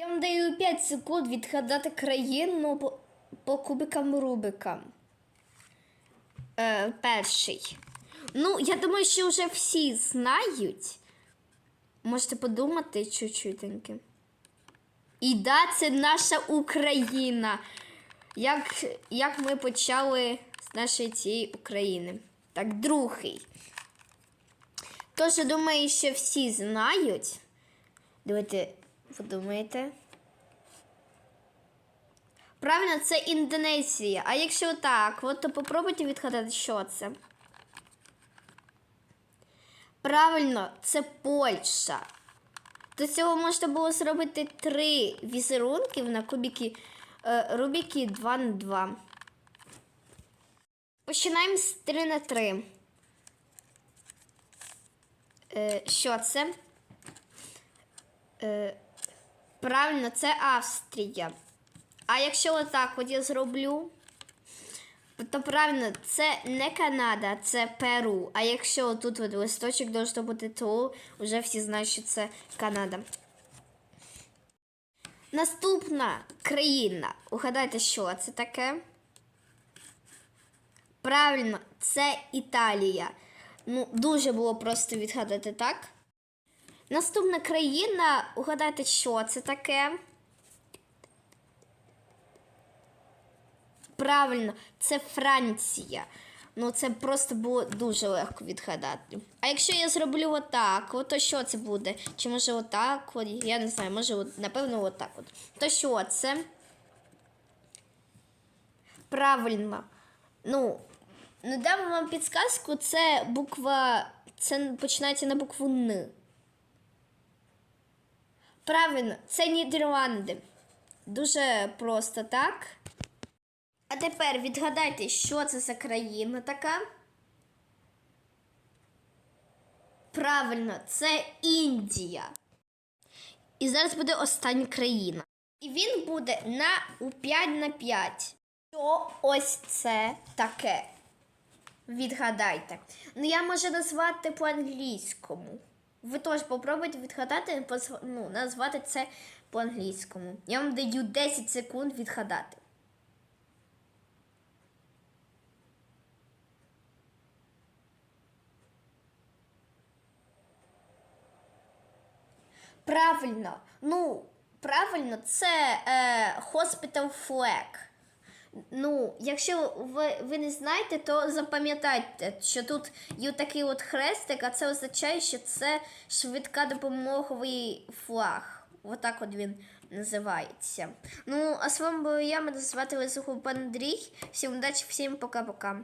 Я вам даю 5 секунд відгадати країну по, кубикам Рубика. Е, перший. Ну, я думаю, що вже всі знають. Можете подумати чуть-чутеньки. І да, це наша Україна. Як, як ми почали з нашої цієї України. Так, другий. Тож, думаю, що всі знають. Давайте подумайте. Правильно, це Індонезія. А якщо так, от то попробуйте відгадати, що це. Правильно, це Польща. До цього можна було зробити три візерунки на кубіки е, Рубіки 2 на 2. Починаємо з 3 на 3. Е, що це? Е, правильно, це Австрія. А якщо отак от я зроблю, то правильно, це не Канада, це Перу. А якщо тут от листочок должно бути, то вже всі знають, що це Канада. Наступна країна. Угадайте, що це таке? Правильно, це Італія. Ну, дуже було просто відгадати, так? Наступна країна, угадайте, що це таке? Правильно, це Франція. Ну, це просто було дуже легко відгадати. А якщо я зроблю отак, от, то що це буде? Чи може отак? От, я не знаю, може, от, напевно, отак. От. То що це? Правильно. Ну, ну дам вам підсказку, це буква. Це починається на букву Н. Правильно, це Нідерланди. Дуже просто, так? А тепер відгадайте, що це за країна така? Правильно, це Індія. І зараз буде остання країна. І він буде на у 5 на 5. Що ось це таке? Відгадайте. Ну, я можу назвати по-англійському. Ви теж попробуйте відгадати, ну, назвати це по-англійському. Я вам даю 10 секунд відгадати. Правильно, ну, правильно, це е, Hospital Flag. Ну, якщо ви, ви не знаєте, то запам'ятайте, що тут є такий от хрестик, а це означає, що це швидка допомоговий флаг. Отак от він називається. Ну, а з вами була я, мене звати Лисухов Андрій. Всім удачі, всім пока-пока.